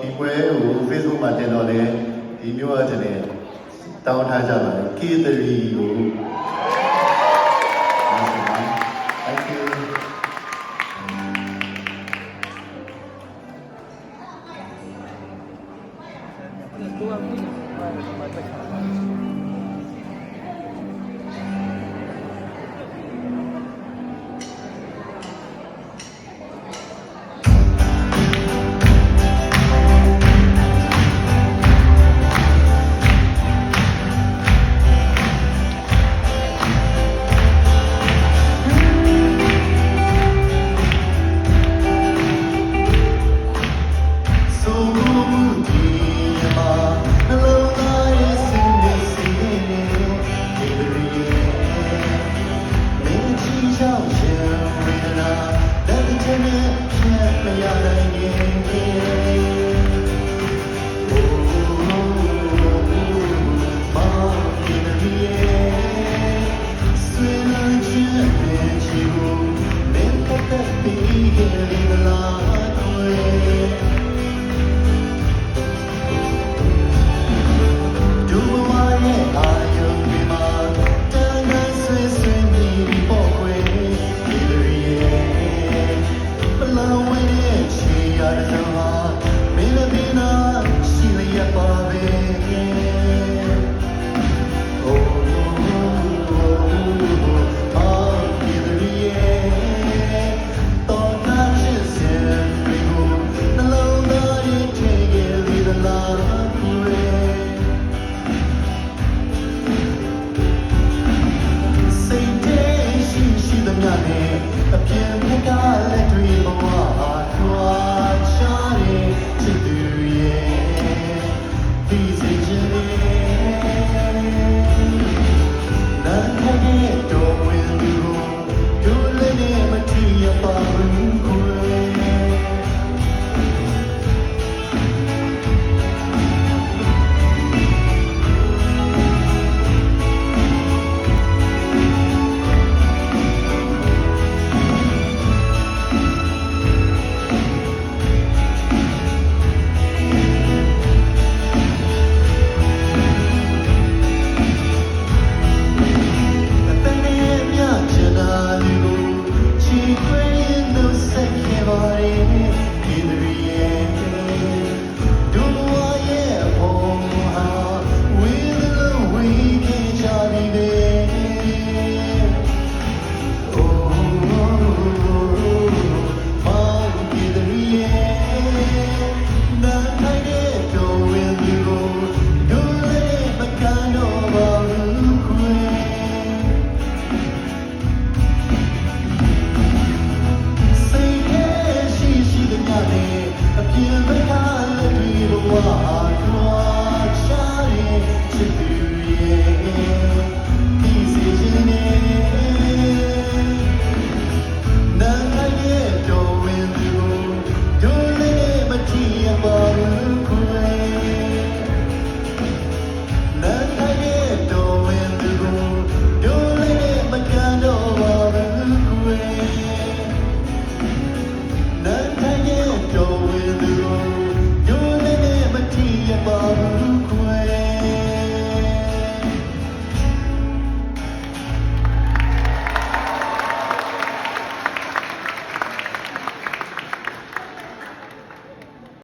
ဒီပွဲကို Facebook မှာတင်တော့လေဒီမျိုးအချင်းတောင်းထားကြပါတယ် K3 ကို Thank you ဒီကောကဘယ်လိုလဲ I